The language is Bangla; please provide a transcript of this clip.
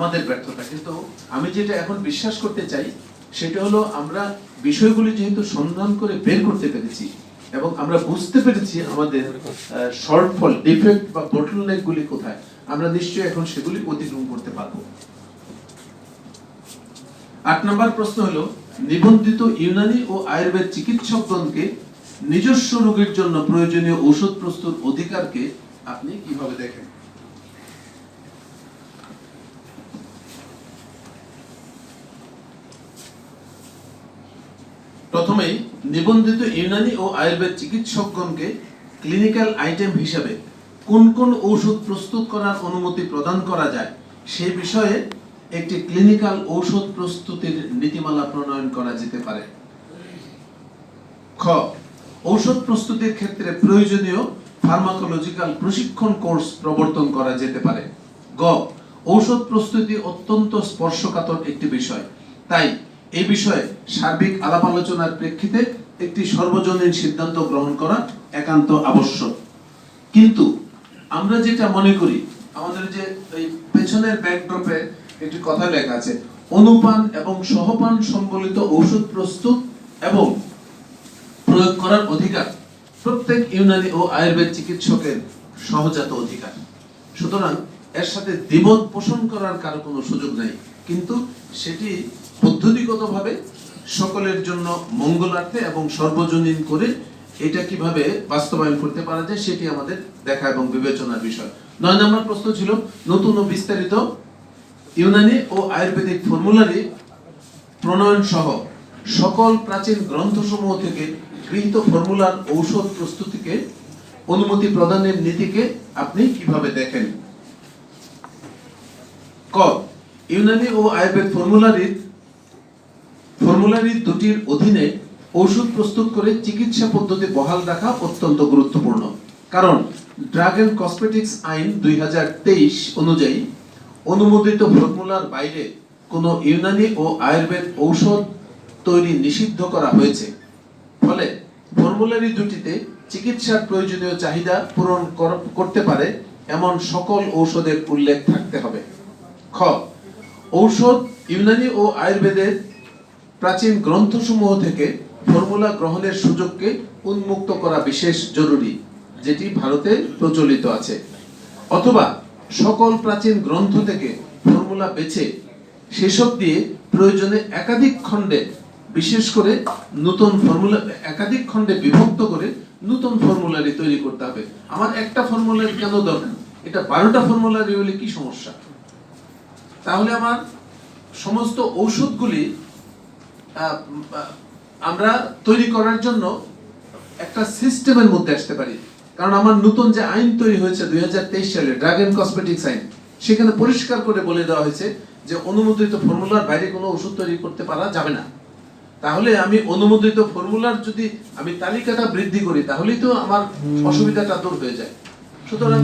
আমাদের ব্যর্থতা। কিন্তু আমি যেটা এখন বিশ্বাস করতে চাই, সেটা হলো আমরা বিষয়গুলি যেহেতু সন্ধান করে বের করতে পেরেছি এবং আমরা বুঝতে পেরেছি আমাদের শর্টফল ডিফেক্ট বা বটলনেক গুলি কোথায়, আমরা নিশ্চয়ই এখন সেগুলি অতিক্রম করতে পারব। আট নম্বর প্রশ্ন হলো, নিবন্ধিত ইউনানি ও আয়ুর্বেদ চিকিৎসকগণকে নিজস্ব রোগের জন্য প্রয়োজনীয় ঔষধ প্রস্তুত অধিকারকে আপনি কীভাবে দেখেন? প্রথমেই নিবন্ধিত ইউনানি ও আয়ুর্বেদ চিকিৎসকগণকে ক্লিনিক্যাল আইটেম হিসেবে কোন কোন ঔষধ প্রস্তুত করার অনুমতি প্রদান করা যায়, সে বিষয়ে একটি ক্লিনিক্যাল ঔষধ প্রস্তুতির নীতিমালা প্রণয়ন করা যেতে পারে। খ, ঔষধ প্রস্তুতির ক্ষেত্রে প্রয়োজনীয় ফার্মাকোলজিক্যাল প্রশিক্ষণ কোর্স প্রবর্তন করা যেতে পারে। গ, ঔষধ প্রস্তুতি অত্যন্ত স্পর্শকাতর একটি বিষয়, তাই এই বিষয়ে সার্বিক আলাপ আলোচনার প্রেক্ষিতে একটি সর্বজনীন সিদ্ধান্ত গ্রহণ করা একান্ত আবশ্যক। কিন্তু আমরা যেটা মনে করি, আমাদের যে এই পেছনের ব্যাকড্রপে একটি কথা লেখা আছে, অনুপান এবং সহপান সম্বলিত ঔষধ প্রস্তুত এবং প্রয়োগ করার অধিকার প্রত্যেক ইউনানি ও আয়ুর্বেদ চিকিৎসকের সহজাত অধিকার। সুতরাং এর সাথে দ্বিমত পোষণ করার কারও কোনো সুযোগ নাই। কিন্তু সেটি পদ্ধতিগতভাবে সকলের জন্য মঙ্গলার্থে এবং সর্বজনীন করে এটা কীভাবে বাস্তবায়ন করতে পারা যায় সেটি আমাদের দেখা এবং বিবেচনার বিষয়। নয় নম্বর প্রশ্ন ছিল, নতুন ও বিস্তারিত ইউনানি ও আয়ুর্বেদিক ফর্মুলারি প্রণয়ন সহ সকল প্রাচীন গ্রন্থসমূহ থেকে গৃহীত ফর্মুলার ঔষধ প্রস্তুতিকে, অনুমতি প্রদানের নীতিকে আপনি কীভাবে দেখেন? ক, ইউনানি ও আয়ুর্বেদ ফর্মুলারির ফর্মুলারি দুটির অধীনে ঔষধ প্রস্তুত করে চিকিৎসা পদ্ধতি বহাল রাখা অত্যন্ত গুরুত্বপূর্ণ। কারণ ড্রাগ এন্ড কসমেটিক্স আইন দুই হাজার তেইশ অনুযায়ী অনুমোদিত ফর্মুলার বাইরে কোনো ইউনানি ও আয়ুর্বেদ ঔষধ তৈরি নিষিদ্ধ করা হয়েছে। ফলে ফর্মুলারি দুটিতে চিকিৎসার প্রয়োজনীয় চাহিদা পূরণ কর- করতে পারে এমন সকল ঔষধের উল্লেখ থাকতে হবে। খ, ঔষধ ইউনানি ও আয়ুর্বেদের প্রাচীন গ্রন্থসমূহ থেকে ফর্মুলা গ্রহণের সুযোগকে উন্মুক্ত করা বিশেষ জরুরি, যেটি ভারতে প্রচলিত আছে। অথবা সকল প্রাচীন গ্রন্থ থেকে ফর্মুলা বেছে সেসব দিয়ে প্রয়োজনে একাধিক খণ্ডে, বিশেষ করে নতুন ফর্মুলা, একাধিক খণ্ডে বিভক্ত করে নতুন ফর্মুলারি তৈরি করতে হবে। আমার একটা ফর্মুলারি কেন দরকার? এটা বারোটা ফর্মুলারি হলে কি সমস্যা? তাহলে আমার সমস্ত ঔষধগুলি আমরা তৈরি করার জন্য একটা সিস্টেমের মধ্যে আসতে পারি। কারণ আমার নতুন যে আইন তৈরি হয়েছে দুই সালে ড্রাগ এন্ড কসমেটিক্স আইন সেখানে পরিষ্কার করে বলে দেওয়া হয়েছে যে অনুমোদিত ফর্মুলার বাইরে কোনো ওষুধ তৈরি করতে পারা যাবে না। তাহলে আমি অনুমোদিত ফর্মুলার যদি আমি তালিকাটা বৃদ্ধি করি তাহলেই তো আমার অসুবিধাটা দূর হয়ে যায়। সুতরাং